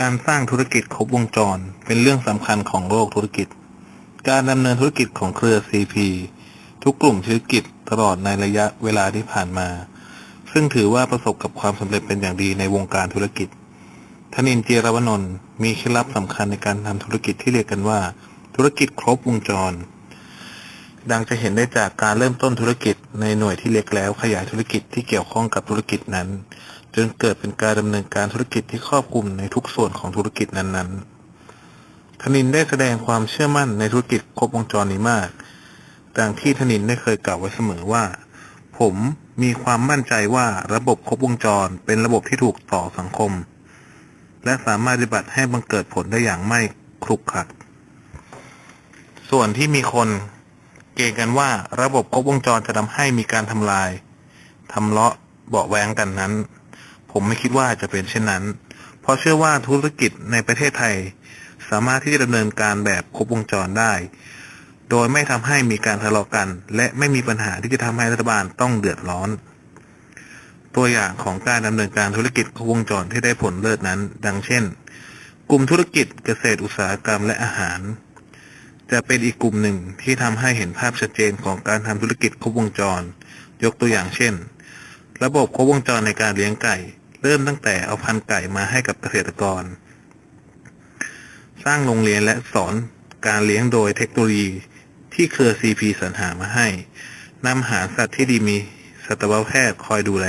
การสร้างธุรกิจครบวงจร เป็นเรื่องสำคัญของโลกธุรกิจ การดำเนินธุรกิจของเครือ CP ทุกกลุ่มธุรกิจตลอดในระยะเวลาที่ผ่านมา ซึ่งถือว่าประสบกับความสำเร็จเป็นอย่างดีในวงการธุรกิจธนินเจรวนนท์มีเคล็ดลับสำคัญในการทำธุรกิจที่เรียกกันว่า ธุรกิจครบวงจร ดังจะเห็นได้จากการเริ่มต้นธุรกิจในหน่วยที่เล็กแล้วขยายธุรกิจที่เกี่ยวข้องกับธุรกิจนั้น จนเกิดเป็นการดำเนินการธุรกิจที่ครอบคลุมในทุกส่วนของธุรกิจนั้นๆ ธนินได้แสดงความเชื่อมั่นในธุรกิจครบวงจรนี้มากดังที่ธนินได้เคยกล่าวไว้เสมอว่า ผมมีความมั่นใจว่าระบบครบวงจรเป็นระบบที่ถูกต่อสังคม และสามารถปฏิบัติให้บังเกิดผลได้อย่างไม่คลุกคลัก ส่วนที่มีคนเกงกันว่าระบบครบวงจรจะทำให้มีการทำลายทำเลาะเบาแวงกันนั้น ผมไม่คิดว่าจะเป็นเช่นนั้น เพราะเชื่อว่าธุรกิจในประเทศไทย สามารถที่จะดำเนินการแบบครบวงจรได้ โดยไม่ทำให้มีการทะเลาะกัน และไม่มีปัญหาที่จะทำให้รัฐบาลต้องเดือดร้อน ตัวอย่างของการดำเนินการธุรกิจครบวงจรที่ได้ผลเลิศนั้น ดังเช่น กลุ่มธุรกิจเกษตรอุตสาหกรรมและอาหาร จะเป็นอีกกลุ่มหนึ่งที่ทำให้เห็นภาพชัดเจนของการทำธุรกิจครบวงจร ยกตัวอย่างเช่นระบบครบวงจรในการเลี้ยงไก่ เริ่มตั้งแต่เอาพันไก่มาให้กับเกษตรกร สร้างโรงเรียนและสอนการเลี้ยงโดยเทคโนโลยีที่เครือ CP สรรหามาให้นำหาสัตว์ที่ดีมีสัตวแพทย์คอยดูแล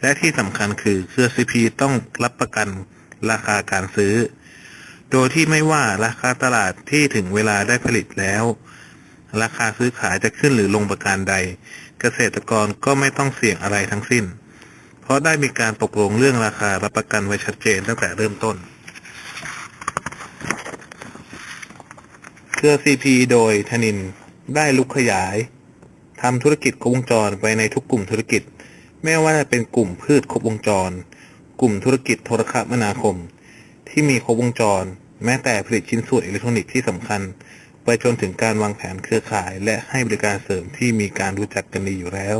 และที่สำคัญคือเครือ CP ต้องรับประกันราคาการซื้อ โดยที่ไม่ว่าราคาตลาดที่ถึงเวลาได้ผลิตแล้ว ราคาซื้อขายจะขึ้นหรือลงประการใด เกษตรกรก็ไม่ต้องเสี่ยงอะไรทั้งสิ้น ราะได้มีการตกลงเรื่องราคารับประกันไว้ชัดเจนตั้งแต่เริ่มต้น เครือ CP โดยธนินได้ลุกขยายทำธุรกิจครบวงจรไปในทุกกลุ่มธุรกิจ ไม่ว่าจะเป็นกลุ่มพืชครบวงจร กลุ่มธุรกิจโทรคมนาคม ที่มีครบวงจร แม้แต่ผลิตชิ้นส่วนอิเล็กทรอนิกส์ที่สำคัญ ไปจนถึงการวางแผนเครือข่าย และให้บริการเสริมที่มีการรู้จักกันดีอยู่แล้ว